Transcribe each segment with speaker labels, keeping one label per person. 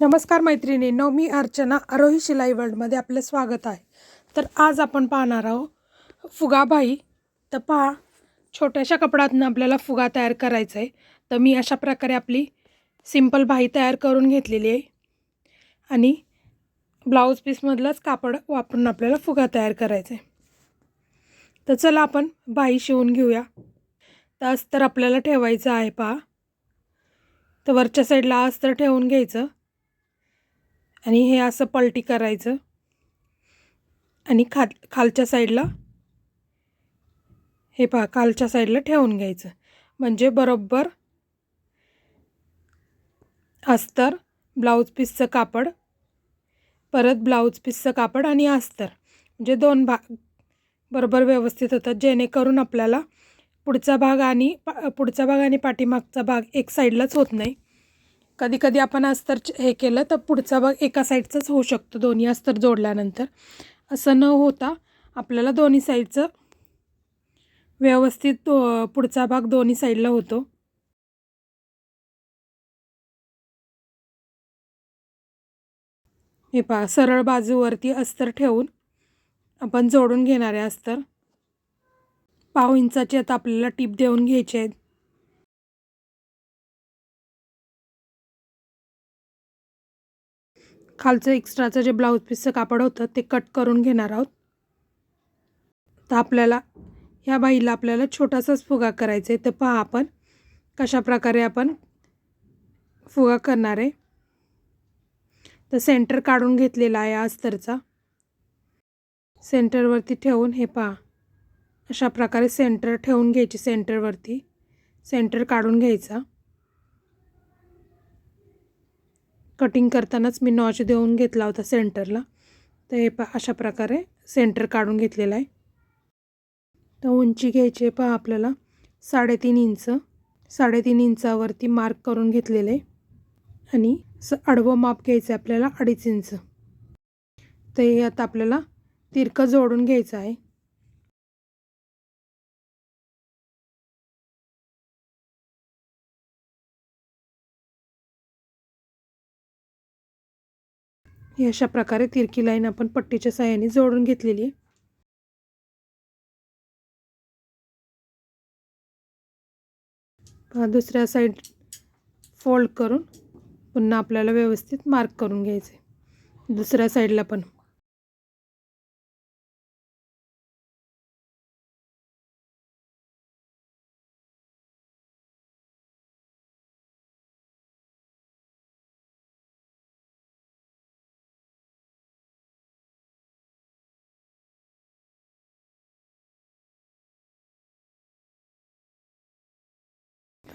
Speaker 1: नमस्कार मैत्रिणींनो मी अर्चना आरोही शिलाई वर्ल्डमध्ये आपलं स्वागत आहे. तर आज आपण पाहणार आहोत फुगाबाई. तर पहा छोट्याशा कपड्यातनं आपल्याला फुगा तयार करायचा आहे. तर मी अशा प्रकारे आपली सिंपल बाई तयार करून घेतलेली आहे. आणि ब्लाऊज पीसमधलंच कापड वापरून आपल्याला फुगा तयार करायचा आहे. तर चला आपण बाई शिवून घेऊया. तर अस्तर आपल्याला ठेवायचं आहे पहा. तर वरच्या साईडला अस्तर ठेवून घ्यायचं. आणि हे असं पलटी करायचं. आणि खाल खालच्या साईडला हे पहा खालच्या साईडला ठेवून घ्यायचं. म्हणजे बरोबर अस्तर ब्लाऊज पीसचं कापड परत ब्लाऊज पीसचं कापड आणि अस्तर. म्हणजे दोन भाग बरोबर व्यवस्थित होतात. जेणेकरून आपल्याला पुढचा भाग आणि पा पुढचा भाग आणि पाठीमागचा भाग एक साईडलाच होत नाही. कधी कधी आपण अस्तर हे केलं तर पुढचा भाग एका साईडचाच होऊ शकतो. दोन्ही अस्तर जोडल्यानंतर. असं न होता आपल्याला दोन्ही साईडचं व्यवस्थित पुढचा भाग दोन्ही साईडला होतो. हे पहा सरळ बाजूवरती अस्तर ठेवून आपण जोडून घेणारे अस्तर. पाव इंचाची आता आपल्याला टीप देऊन घ्यायची आहेत. खालचं एक्स्ट्राचं जे ब्लाऊज पीसचं कापड होतं ते कट करून घेणार आहोत. तर आपल्याला ह्या बाईला आपल्याला छोटासाच फुगा करायचा आहे. तर पहा आपण कशा प्रकारे आपण फुगा करणार आहे. तर सेंटर काढून घेतलेला आहे अस्तरचा. सेंटरवरती ठेवून हे पहा अशा प्रकारे सेंटर ठेवून घ्यायची सेंटरवरती सेंटर काढून घ्यायचा. कटिंग करतानाच मी नॉच देऊन घेतला होता सेंटरला. तर हे पहा अशा प्रकारे सेंटर काढून घेतलेला आहे. तर उंची घ्यायची आहे पहा आपल्याला. साडेतीन इंच साडेतीन इंचावरती मार्क करून घेतलेलं आहे. आणि स आडवं माप घ्यायचं आहे आपल्याला अडीच इंच. तर हे आता आपल्याला तिरकं जोडून घ्यायचं आहे. ही अशा प्रकारे तिरकी लाईन आपण पट्टीच्या साह्याने जोडून घेतलेली आहे. दुसऱ्या साईड फोल्ड करून पुन्हा आपल्याला व्यवस्थित मार्क करून घ्यायचे. दुसऱ्या साईडला पण.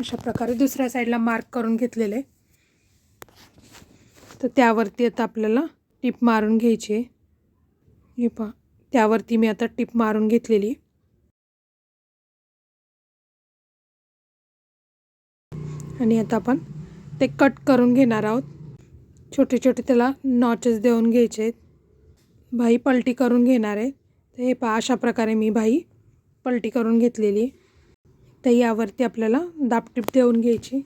Speaker 1: अशा प्रकारे दुसऱ्या साईडला मार्क करून घेतलेले. तर त्यावरती आता आपल्याला टिप मारून घ्यायची आहे. हे पहा त्यावरती मी आता टिप मारून घेतलेली आणि आता आपण ते कट करून घेणार आहोत. छोटे छोटे त्याला नॉचेस देऊन घ्यायचे आहेत. भाई पलटी करून घेणार आहे. तर हे पहा अशा प्रकारे मी भाई पलटी करून घेतलेली तर यावरती आपल्याला दापटीप देऊन घ्यायची.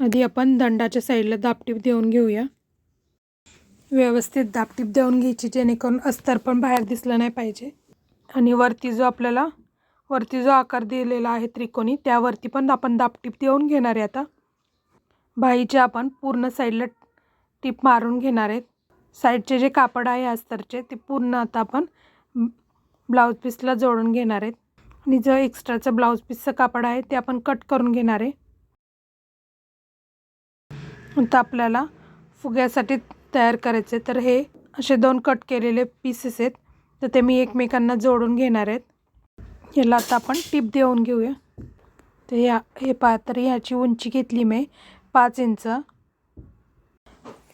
Speaker 1: आधी आपण दंडाच्या साईडला दापटीप देऊन घेऊया. व्यवस्थित दापटीप देऊन घ्यायची जेणेकरून अस्तर पण बाहेर दिसलं नाही पाहिजे. आणि वरती जो आपल्याला वरती जो आकार दिलेला आहे त्रिकोणी त्यावरती पण आपण दापटीप देऊन घेणार आहे आता. बाईच्या आपण पूर्ण साईडला टीप मारून घेणार आहेत. साईडचे जे कापड आहे अस्तरचे ते पूर्ण आता आपण ब्लाऊज पीसला जोडून घेणार आहेत. आणि जो एक्स्ट्राचं ब्लाऊज पीसचं कापड आहे ते आपण कट करून घेणार आहे. आता आपल्याला फुग्यासाठी तयार करायचे तर हे असे दोन कट केलेले पीसेस आहेत. तर ते मी एकमेकांना जोडून घेणार आहेत. याला आता आपण टिप देऊन घेऊया. तर या हे पा तर ह्याची उंची घेतली मी पाच इंच.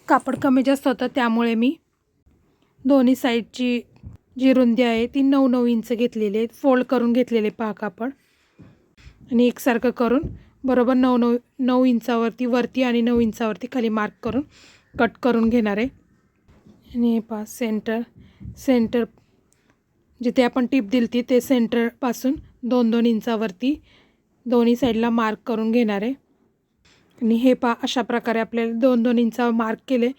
Speaker 1: कापड कमी जास्त होतं त्यामुळे मी दोन्ही साईडची जी रुंदी आहे ती नऊ नऊ इंच घेतलेली आहे. फोल्ड करून घेतलेले पहा कापड आणि एकसारखं करून बरोबर नऊ नऊ नऊ इंचावरती वरती आणि नऊ इंचावरती खाली मार्क करून कट करून घेणार आहे. आणि हे पहा सेंटर सेंटर जिथे आपण टीप दिली ती ते सेंटरपासून दोन दोन इंचावरती दोन्ही साईडला मार्क करून घेणार आहे. आणि हे पा अशा प्रकारे आपल्याला दोन दोन इंचा मार्क केले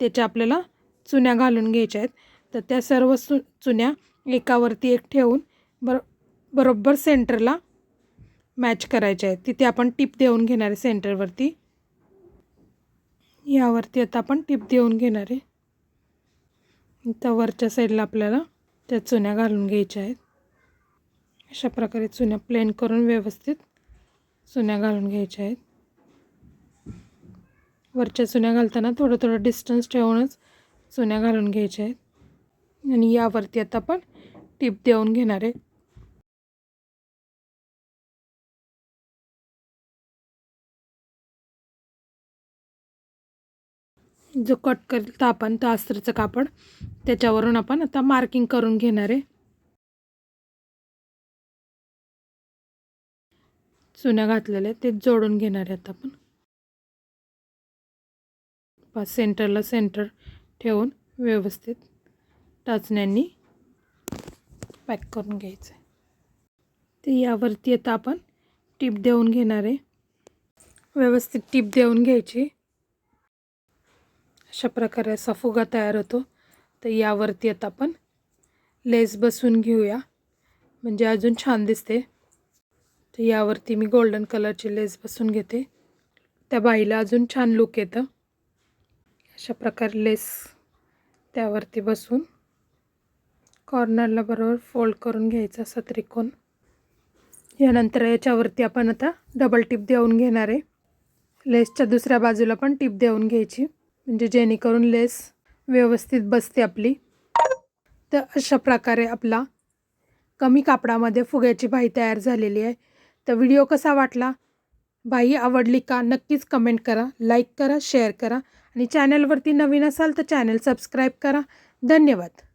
Speaker 1: त्याच्या आपल्याला चुन्या घालून घ्यायच्या आहेत. तर त्या सर्व सु चुन्या एकावरती एक ठेवून बर बरोबर सेंटरला मॅच करायच्या आहेत. तिथे आपण टिप देऊन घेणार आहे सेंटरवरती. यावरती आता आपण टिप देऊन घेणार आहे. इथं वरच्या साईडला आपल्याला त्या चुन्या घालून घ्यायच्या आहेत. अशा प्रकारे चुन्या प्लेन करून व्यवस्थित चुन्या घालून घ्यायच्या आहेत. वरच्या चुन्या घालताना थोडं थोडं डिस्टन्स ठेवूनच चुन्या घालून घ्यायच्या आहेत. आणि यावरती आता आपण टिप देऊन घेणार आहे. जो कट करता आपण तो अस्त्रचं कापड त्याच्यावरून आपण आता मार्किंग करून घेणार आहे. चुन्या घातलेल्या ते जोडून घेणार आहे आता आपण. सेंटरला सेंटर ठेवून व्यवस्थित. टाचण्यांनी पॅक करून घ्यायचं आहे. ते यावरती आता आपण टीप देऊन घेणार आहे. व्यवस्थित टीप देऊन घ्यायची. अशा प्रकारे असा फुगा तयार होतो. तर यावरती आता आपण लेस बसून घेऊया. म्हणजे अजून छान दिसते. तर यावरती मी गोल्डन कलरची लेस बसून घेते. त्या बाईला अजून छान लुक येतं. अशा प्रकारे लेस त्यावरती बसून कॉर्नरला बरोबर फोल्ड करून घ्यायचं असं त्रिकोण. यानंतर याच्यावरती आपण आता डबल टिप देऊन घेणार आहे. लेसच्या दुसऱ्या बाजूला पण टिप देऊन घ्यायची. म्हणजे जेणेकरून लेस व्यवस्थित बसते आपली. तर अशा प्रकारे आपला कमी कापडामध्ये फुग्याची बाई तयार झालेली आहे. तर व्हिडिओ कसा वाटला? बाई आवडली का? नक्कीच कमेंट करा लाईक करा शेअर करा आणि चॅनलवरती नवीन असाल तर चॅनल सबस्क्राईब करा. धन्यवाद.